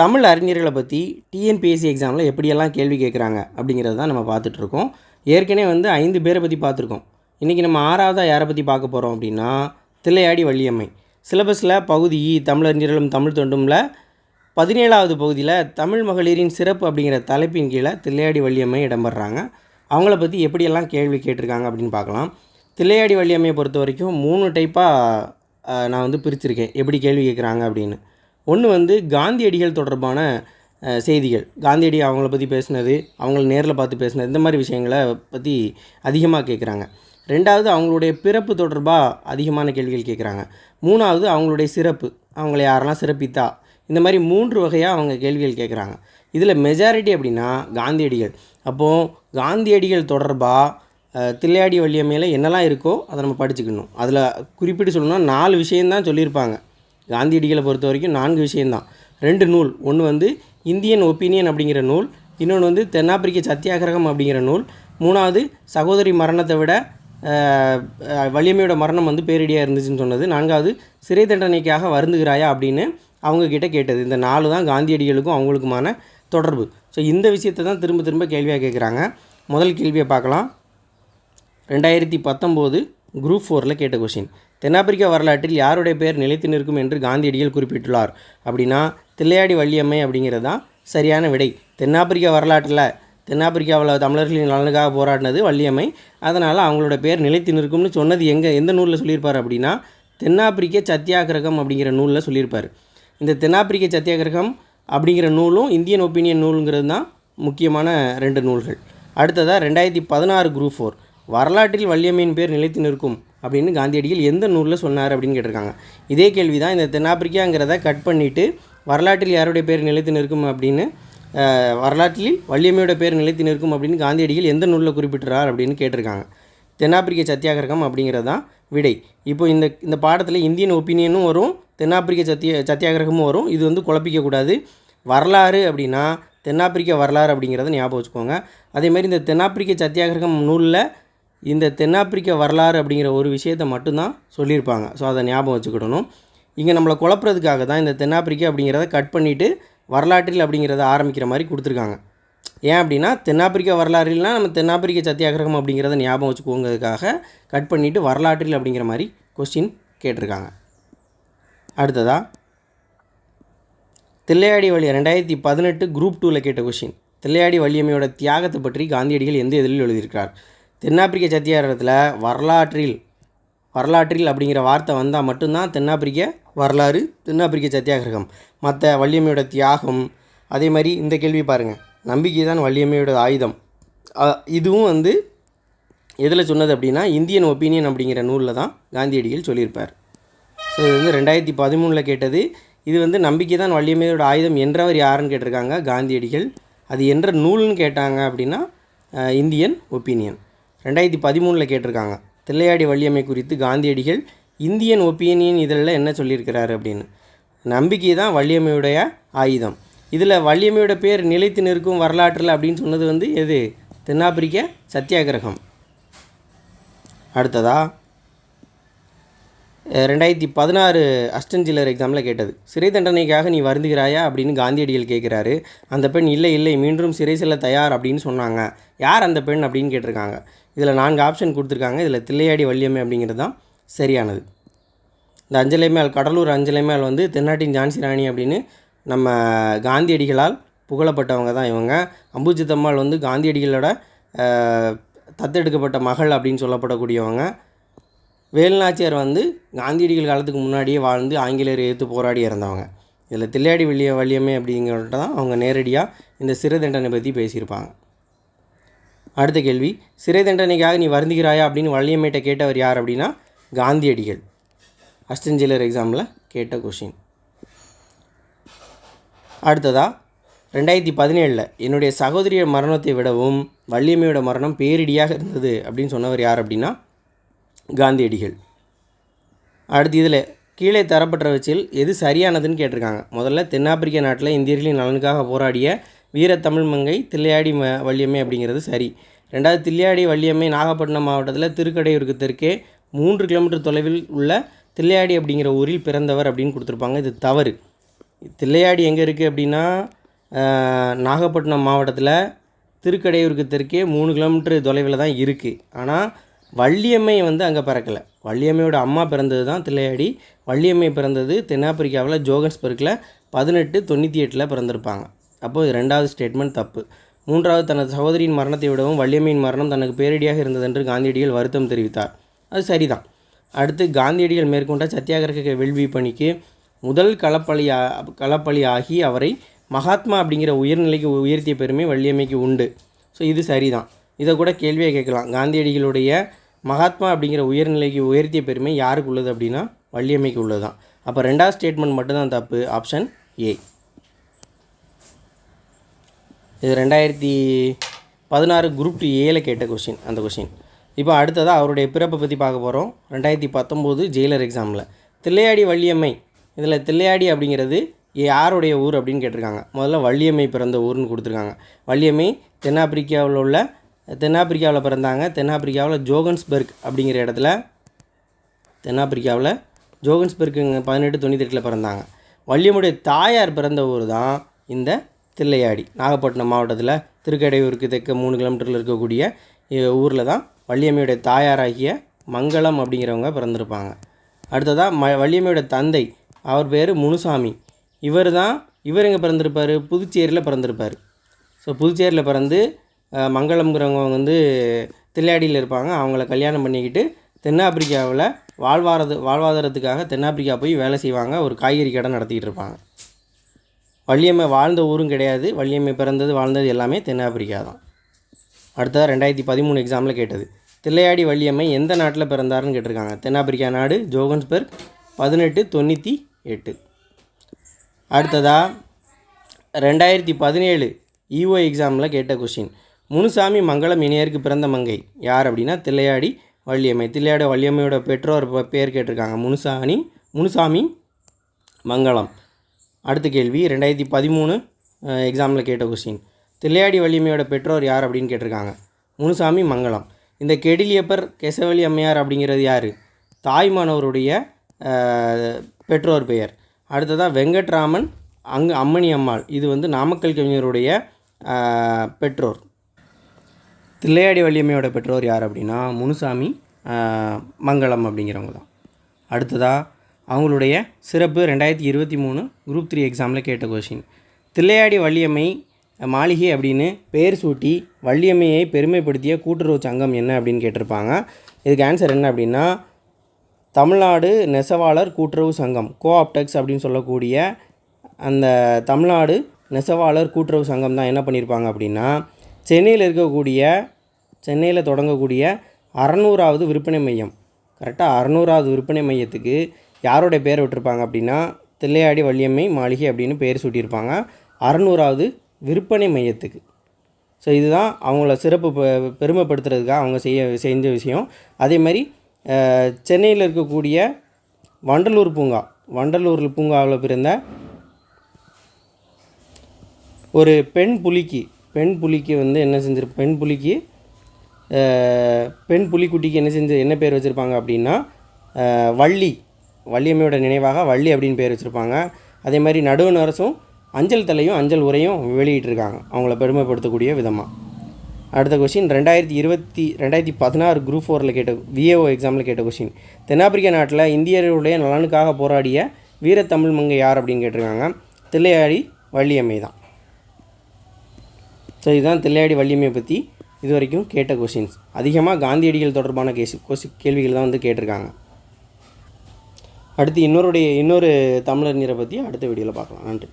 தமிழ் அறிஞர்களை பற்றி டிஎன்பிஎஸ்சி எக்ஸாமில் எப்படியெல்லாம் கேள்வி கேட்குறாங்க அப்படிங்கிறது தான் நம்ம பார்த்துட்ருக்கோம். ஏற்கனவே வந்து ஐந்து பேரை பற்றி பார்த்துருக்கோம். இன்றைக்கி நம்ம ஆறாவதாக யாரை பற்றி பார்க்க போகிறோம் அப்படின்னா தில்லையாடி வள்ளியம்மை. சிலபஸில் பகுதி தமிழறிஞர்களும் தமிழ் தொண்டும்ல. பதினேழாவது பகுதியில் தமிழ் மகளிரின் சிறப்பு அப்படிங்கிற தலைப்பின் கீழே தில்லையாடி வள்ளியம்மை இடம்பெறாங்க. அவங்கள பற்றி எப்படியெல்லாம் கேள்வி கேட்டிருக்காங்க அப்படின்னு பார்க்கலாம். தில்லையாடி வள்ளியம்மையை பொறுத்த வரைக்கும் மூணு டைப்பாக நான் வந்து பிரிச்சிருக்கேன். எப்படி கேள்வி கேட்குறாங்க அப்படின்னு. ஒன்று வந்து காந்தியடிகள் தொடர்பான செய்திகள். காந்தியடி அவங்கள பற்றி பேசினது அவங்கள நேரில் பார்த்து பேசினது இந்த மாதிரி விஷயங்களை பற்றி அதிகமாக கேட்குறாங்க ரெண்டாவது அவங்களுடைய பிறப்பு தொடர்பாக அதிகமான கேள்விகள் கேட்குறாங்க மூணாவது அவங்களுடைய சிறப்பு அவங்கள யாரெல்லாம் சிறப்பித்தா? இந்த மாதிரி மூன்று வகையாக அவங்க கேள்விகள் கேட்குறாங்க இதில் மெஜாரிட்டி அப்படின்னா காந்தியடிகள். அப்போது காந்தியடிகள் தொடர்பாக தில்லையாடி மேலே என்னெல்லாம் இருக்கோ அதை நம்ம படிச்சுக்கணும். அதில் குறிப்பிட்டு சொல்லணும்னா நாலு விஷயந்தான் சொல்லியிருப்பாங்க. காந்தியடிகளை பொறுத்த வரைக்கும் நான்கு விஷயந்தான் ரெண்டு நூல். ஒன்று வந்து இந்தியன் ஒப்பீனியன் அப்படிங்கிற நூல். இன்னொன்று வந்து தென்னாப்பிரிக்க சத்தியாகிரகம் அப்படிங்கிற நூல். மூணாவது சகோதரி மரணத்தை விட வலிமையோட மரணம் வந்து பேரிடியாக இருந்துச்சுன்னு சொன்னது. நான்காவது சிறை தண்டனைக்காக வருந்துகிறாயா அப்படின்னு அவங்க கிட்டே கேட்டது. இந்த நாலு தான் காந்தியடிகளுக்கும் அவங்களுக்குமான தொடர்பு. ஸோ இந்த விஷயத்தை தான் திரும்ப திரும்ப கேள்வியாக கேட்குறாங்க முதல் கேள்வியை பார்க்கலாம். ரெண்டாயிரத்தி பத்தொம்போது குரூப் ஃபோரில் கேட்ட கொஷின். தென்னாப்பிரிக்க வரலாற்றில் யாருடைய பெயர் நிலைத்து நிற்கும் என்று காந்தியடிகள் குறிப்பிட்டுள்ளார். அப்படின்னா தில்லையாடி வள்ளியம்மை அப்படிங்கிறது தான் சரியான விடை. தென்னாப்பிரிக்க வரலாற்றில் தென்னாப்பிரிக்காவில் தமிழர்களின் நலனுக்காக போராடினது வள்ளியம்மை. அதனால் அவங்களோட பேர் நிலைத்து நிற்கும்னு சொன்னது எங்கே எந்த நூலில் சொல்லியிருப்பார் அப்படின்னா தென்னாப்பிரிக்க சத்தியாகிரகம் அப்படிங்கிற நூலில் சொல்லியிருப்பார். இந்த தென்னாப்பிரிக்க சத்தியாகிரகம் அப்படிங்கிற நூலும் இந்தியன் ஒப்பீனியன் நூலுங்கிறது தான் முக்கியமான ரெண்டு நூல்கள். அடுத்ததாக ரெண்டாயிரத்தி பதினாறு குரூப் ஃபோர். வரலாற்றில் வள்ளியம்மையின் பேர் நிலைத்து நிற்கும் அப்படின்னு காந்தியடிகள் எந்த நூலில் சொன்னார் அப்படின்னு கேட்டிருக்காங்க. இதே கேள்வி தான் இந்த தென்னாப்பிரிக்காங்கிறத கட் பண்ணிவிட்டு வரலாற்றில் யாருடைய பேர் நிலைத்து நிற்கும் அப்படின்னு வரலாற்றில் வள்ளியம்மையோட பேர் நிலைத்து நிற்கும் அப்படின்னு காந்தியடிகள் எந்த நூலில் குறிப்பிட்டுறார் அப்படின்னு கேட்டிருக்காங்க. தென்னாப்பிரிக்க சத்தியாகிரகம் அப்படிங்கிறது தான் விடை. இப்போ இந்த இந்த பாடத்தில் இந்தியன் ஒப்பீனியனும் வரும் தென்னாப்பிரிக்க சத்திய சத்தியாகிரகமும் வரும். இது வந்து குழப்பிக்கக்கூடாது. வரலாறு அப்படின்னா தென்னாப்பிரிக்க வரலாறு அப்படிங்கிறத ஞாபகம் வச்சுக்கோங்க. அதேமாதிரி இந்த தென்னாப்பிரிக்க சத்தியாகிரகம் நூலில் இந்த தென்னாப்பிரிக்க வரலாறு அப்படிங்கிற ஒரு விஷயத்தை மட்டும்தான் சொல்லியிருப்பாங்க. ஸோ அதை ஞாபகம் வச்சுக்கிடணும். இங்கே நம்மளை குழப்புறதுக்காக தான் இந்த தென்னாப்பிரிக்கா அப்படிங்கிறத கட் பண்ணிவிட்டு வரலாற்றில் அப்படிங்கிறத ஆரம்பிக்கிற மாதிரி கொடுத்துருக்காங்க. ஏன் அப்படின்னா தென்னாப்பிரிக்க வரலாறுலாம் நம்ம தென்னாப்பிரிக்க சத்தியாகிரகம் அப்படிங்கிறத ஞாபகம் வச்சுக்கோங்கிறதுக்காக கட் பண்ணிவிட்டு வரலாற்றில் அப்படிங்கிற மாதிரி கொஸ்டின் கேட்டிருக்காங்க. அடுத்ததா? தில்லையாடி வழி ரெண்டாயிரத்தி பதினெட்டு குரூப் டூவில் கேட்ட கொஷின் தில்லையாடி வள்ளியம்மையோட தியாகத்தை பற்றி காந்தியடிகள் எந்த இதழில் எழுதியிருக்கிறார்? தென்னாப்பிரிக்க சத்தியாகிரகத்தில் வரலாற்றில் வரலாற்றில் அப்படிங்கிற வார்த்தை வந்தால் மட்டும்தான் தென்னாப்பிரிக்க வரலாறு தென்னாப்பிரிக்க சத்தியாகிரகம். மற்ற வள்ளியம்மையோட தியாகம் அதே மாதிரி இந்த கேள்வி பாருங்கள் நம்பிக்கை தான் வள்ளியம்மையோட ஆயுதம். இதுவும் வந்து எதில் சொன்னது அப்படின்னா இந்தியன் ஒப்பீனியன் அப்படிங்கிற நூலில் தான் காந்தியடிகள் சொல்லியிருப்பார். ஸோ இது வந்து ரெண்டாயிரத்தி பதிமூணில் கேட்டது. இது வந்து நம்பிக்கை தான் வள்ளியம்மையோட ஆயுதம் என்றவர் யாருன்னு கேட்டிருக்காங்க காந்தியடிகள். அது என்ற நூல்னு கேட்டாங்க அப்படின்னா இந்தியன் ஒப்பீனியன். ரெண்டாயிரத்தி பதிமூணில் கேட்டிருக்காங்க. தில்லையாடி வள்ளியம்மை குறித்து காந்தியடிகள் இந்தியன் ஒப்பீனியன் இதழில் என்ன சொல்லியிருக்கிறாரு அப்படின்னு. நம்பிக்கை தான் வள்ளியம்மையுடைய ஆயுதம். இதில் வள்ளியம்மையோட பேர் நிலைத்து நிற்கும் வரலாற்றில் அப்படின்னு சொன்னது வந்து எது? தென்னாப்பிரிக்க சத்தியாகிரகம். அடுத்ததா? ரெண்டாயிரத்தி பதினாறு அஸ்டன்ஜிலர் எக்ஸாமில் கேட்டது. சிறை தண்டனைக்காக நீ வருந்துகிறாயா? அப்படின்னு காந்தியடிகள் கேட்குறாரு அந்த பெண் இல்லை இல்லை மீண்டும் சிறை செல்ல தயார் அப்படின்னு சொன்னாங்க. யார் அந்த பெண்? அப்படின்னு கேட்டிருக்காங்க. இதில் நான்கு ஆப்ஷன் கொடுத்துருக்காங்க. இதில் தில்லையாடி வள்ளியம்மை அப்படிங்கிறது தான் சரியானது. இந்த அஞ்சலை மேல் கடலூர் அஞ்சலை மேல் வந்து தென்னாட்டின் ஜான்சி ராணி அப்படின்னு நம்ம காந்தியடிகளால் புகழப்பட்டவங்க தான் இவங்க. அம்புஜித்தம்மாள் வந்து காந்தியடிகளோட தத்தெடுக்கப்பட்ட மகள் அப்படின்னு சொல்லப்படக்கூடியவங்க. வேலுநாச்சியார் வந்து காந்தியடிகள் காலத்துக்கு முன்னாடியே வாழ்ந்து ஆங்கிலேயரை எதிர்த்து போராடி இறந்தவங்க. இதில் தில்லையாடி வெள்ளிய வள்ளியம்மை அப்படிங்கிறத தான் அவங்க நேரடியாக இந்த சிறை தண்டனை பற்றி பேசியிருப்பாங்க. அடுத்த கேள்வி சிறை தண்டனைக்காக நீ வருந்துகிறாயா அப்படின்னு வள்ளியம்மைகிட்ட கேட்டவர் யார் அப்படின்னா காந்தியடிகள். அஸ்டன்ஜிலர் எக்ஸாமில் கேட்ட கொஷின் அடுத்ததா ரெண்டாயிரத்தி பதினேழில் என்னுடைய சகோதரிய மரணத்தை விடவும் வள்ளியம்மையோட மரணம் பேரிடியாக இருந்தது அப்படின்னு சொன்னவர் யார் அப்படின்னா காந்தியடிகள். அடுத்து இதில் கீழே தரப்பட்டவற்றில் எது சரியானதுன்னு கேட்டிருக்காங்க. முதல்ல தென்னாப்பிரிக்க நாட்டில் இந்தியர்களின் நலனுக்காக போராடிய வீரத்தமிழ் மங்கை தில்லையாடி ம வள்ளியம்மை அப்படிங்கிறது சரி. ரெண்டாவது தில்லையாடி வள்ளியம்மை நாகப்பட்டினம் மாவட்டத்தில் திருக்கடையூருக்கு தெற்கே மூன்று கிலோமீட்டர் தொலைவில் உள்ள தில்லையாடி அப்படிங்கிற ஊரில் பிறந்தவர் அப்படின்னு கொடுத்துருப்பாங்க. இது தவறு. தில்லையாடி எங்கே இருக்குது அப்படின்னா நாகப்பட்டினம் மாவட்டத்தில் திருக்கடையூருக்கு தெற்கே மூணு கிலோமீட்டர் தொலைவில் தான் இருக்குது. ஆனால் வள்ளியம்மை வந்து அங்கே பிறக்கலை. வள்ளியம்மையோட அம்மா பிறந்தது தான் தில்லையாடி. வள்ளியம்மை பிறந்தது தென்னாப்பிரிக்காவில் ஜோகன்ஸ்பர்க்கில் பதினெட்டு தொண்ணூற்றி எட்டில் பிறந்திருப்பாங்க அப்போது ரெண்டாவது ஸ்டேட்மெண்ட் தப்பு. மூன்றாவது தனது சகோதரியின் மரணத்தை விடவும் வள்ளியம்மையின் மரணம் தனக்கு பேரடியாக இருந்ததென்று காந்தியடிகள் வருத்தம் தெரிவித்தார். அது சரிதான். அடுத்து காந்தியடிகள் மேற்கொண்ட சத்தியாகிரக வெல்வி பணிக்கு முதல் களப்பலி களப்பலி ஆகி அவரை மகாத்மா அப்படிங்கிற உயர்நிலைக்கு உயர்த்திய பெருமை வள்ளியம்மைக்கு உண்டு. ஸோ இது சரிதான். இதை கூட கேள்வியை கேட்கலாம். காந்தியடிகளுடைய மகாத்மா அப்படிங்கிற உயர்நிலைக்கு உயர்த்திய பெருமை யாருக்கு உள்ளது அப்படின்னா வள்ளியம்மைக்கு உள்ளது தான் அப்போ ரெண்டாவது ஸ்டேட்மெண்ட் மட்டும்தான் தப்பு. ஆப்ஷன் ஏ இது ரெண்டாயிரத்தி பதினாறு குரூப் டூ ஏல கேட்ட கொஷின் அந்த கொஷின் இப்போ அடுத்ததாக அவருடைய பிறப்பை பற்றி பார்க்க போகிறோம் ரெண்டாயிரத்தி பத்தொம்போது ஜெயிலர் எக்ஸாமில் தில்லையாடி வள்ளியம்மை. இதில் தில்லையாடி அப்படிங்கிறது யாருடைய ஊர் அப்படின்னு கேட்டிருக்காங்க. முதல்ல வள்ளியம்மை பிறந்த ஊர்னு கொடுத்துருக்காங்க. வள்ளியம்மை தென்னாப்பிரிக்காவில் உள்ள தென்னாப்பிரிக்காவில் பிறந்தாங்க. தென்னாப்பிரிக்காவில் ஜோகன்ஸ்பர்க் அப்படிங்கிற இடத்துல தென்னாப்பிரிக்காவில் ஜோகன்ஸ்பர்க்குங்க பதினெட்டு தொண்ணூற்றி எட்டில் பிறந்தாங்க. வள்ளியம்முடைய தாயார் பிறந்த ஊர் தான் இந்த தில்லையாடி. நாகப்பட்டினம் மாவட்டத்தில் திருக்கடையூருக்கு தெற்க மூணு கிலோமீட்டரில் இருக்கக்கூடிய ஊரில் தான் வள்ளியம்மையுடைய தாயாராகிய மங்களம் அப்படிங்கிறவங்க பிறந்திருப்பாங்க. அடுத்ததாக ம வள்ளியம்மையோட தந்தை அவர் பேர் முனுசாமி. இவர் தான் இவர் எங்கே பிறந்திருப்பார்? புதுச்சேரியில் பிறந்திருப்பார். ஸோ புதுச்சேரியில் பிறந்து மங்களம்ங்கிறவங்க வந்து தில்லையாடியில் இருப்பாங்க. அவங்கள கல்யாணம் பண்ணிக்கிட்டு தென்னாப்பிரிக்காவில் வாழ்வாரது வாழ்வாதாரத்துக்காக தென்னாப்பிரிக்கா போய் வேலை செய்வாங்க. ஒரு காய்கறி கடை நடத்திக்கிட்டு இருப்பாங்க. வள்ளியம்மை வாழ்ந்த ஊரும் கிடையாது. வள்ளியம்மை பிறந்தது வாழ்ந்தது எல்லாமே தென்னாப்பிரிக்கா தான். அடுத்ததாக ரெண்டாயிரத்தி பதிமூணு எக்ஸாமில் கேட்டது. தில்லையாடி வள்ளியம்மை எந்த நாட்டில் பிறந்தாருன்னு கேட்டிருக்காங்க. தென்னாப்பிரிக்கா நாடு ஜோகன்ஸ்பர்க் பதினெட்டு தொண்ணூற்றி எட்டு. அடுத்ததாக ரெண்டாயிரத்தி பதினேழு இஓ எக்ஸாமில் கேட்ட கொஷின் முனுசாமி மங்களம் இணையருக்கு பிறந்த மங்கை. யார் அப்படின்னா தில்லையாடி வள்ளியம்மை. தில்லையாடி வள்ளியம்மையோட பெற்றோர் ப- பேர் கேட்டிருக்காங்க. முனுசாணி முனுசாமி மங்களம். அடுத்த கேள்வி ரெண்டாயிரத்தி பதிமூணு எக்ஸாமில் கேட்ட கொஸ்டின் தில்லையாடி வள்ளியம்மையோட பெற்றோர் யார் அப்படின்னு கேட்டிருக்காங்க. முனுசாமி மங்களம். இந்த கெடிலியப்பர் கெசவலி அம்மையார் அப்படிங்கிறது யார்? தாய்மானவருடைய பெற்றோர் பெயர். அடுத்ததாக வெங்கட்ராமன் அங்கு அம்மணி அம்மாள். இது வந்து நாமக்கல் கவிஞருடைய பெற்றோர். தில்லையாடி வள்ளியம்மையோட பெற்றோர் யார் அப்படின்னா முனுசாமி மங்களம் அப்படிங்கிறவங்க தான். அடுத்ததாக அவங்களுடைய சிறப்பு ரெண்டாயிரத்தி இருபத்தி மூணு குரூப் த்ரீ எக்ஸாமில் கேட்ட கொஷின் தில்லையாடி வள்ளியம்மை மாளிகை அப்படின்னு பெயர் சூட்டி வள்ளியம்மையை பெருமைப்படுத்திய கூட்டுறவு சங்கம் என்ன அப்படின்னு கேட்டிருப்பாங்க. இதுக்கு ஆன்சர் என்ன அப்படின்னா தமிழ்நாடு நெசவாளர் கூட்டுறவு சங்கம் கோஆப்டெக்ஸ் அப்படின்னு சொல்லக்கூடிய அந்த தமிழ்நாடு நெசவாளர் கூட்டுறவு சங்கம் தான் என்ன பண்ணியிருப்பாங்க அப்படின்னா சென்னையில் இருக்கக்கூடிய சென்னையில் தொடங்கக்கூடிய அறநூறாவது விற்பனை மையம். கரெக்டாக அறநூறாவது விற்பனை மையத்துக்கு யாரோடைய பேர் விட்டுருப்பாங்க அப்படின்னா தில்லையாடி வள்ளியம்மை மாளிகை அப்படின்னு பேர் சூட்டியிருப்பாங்க. அறநூறாவது விற்பனை மையத்துக்கு. ஸோ இதுதான் அவங்கள சிறப்பு பெ- பெருமைப்படுத்துறதுக்காக அவங்க செய்ய செஞ்ச விஷயம். அதே மாதிரி சென்னையில் இருக்கக்கூடிய வண்டலூர் பூங்கா. வண்டலூர் பூங்காவில் பிறந்த ஒரு பெண் புலிக்கு பெண் புலிக்கு வந்து என்ன செஞ்சிரு பெண் புலிக்கு பெண் புலிக்குட்டிக்கு என்ன செஞ்சு என்ன பேர் வச்சுருப்பாங்க அப்படின்னா வள்ளி வள்ளியம்மையோட நினைவாக வள்ளி அப்படின்னு பேர் வச்சுருப்பாங்க. அதே மாதிரி நடுவண் அரசும் அஞ்சல் தலையும் அஞ்சல் உரையும் வெளியிட்டிருக்காங்க. அவங்கள பெருமைப்படுத்தக்கூடிய விதமாக அடுத்த கொஷின் ரெண்டாயிரத்தி இருபத்தி ரெண்டாயிரத்தி பதினாறு குரூப் ஃபோரில் கேட்ட விஏஓ எக்ஸாமில் கேட்ட கொஷின் தென்னாப்பிரிக்கா நாட்டில் இந்தியர்களுடைய நலனுக்காக போராடிய வீரத்தமிழ் மங்கை யார் அப்படின்னு கேட்டிருக்காங்க. தில்லையாடி வள்ளியம்மை தான். ஸோ இதுதான் தில்லையாடி வள்ளியம்மையை பற்றி இது வரைக்கும் கேட்ட கொஷின்ஸ் அதிகமாக காந்தியடிகள் தொடர்பான கேஸ் கொசி கேள்விகள் தான் வந்து கேட்டிருக்காங்க. அடுத்து இன்னொருடைய இன்னொரு தமிழறிஞரை பற்றி அடுத்த வீடியோவில் பார்க்கலாம். நன்றி.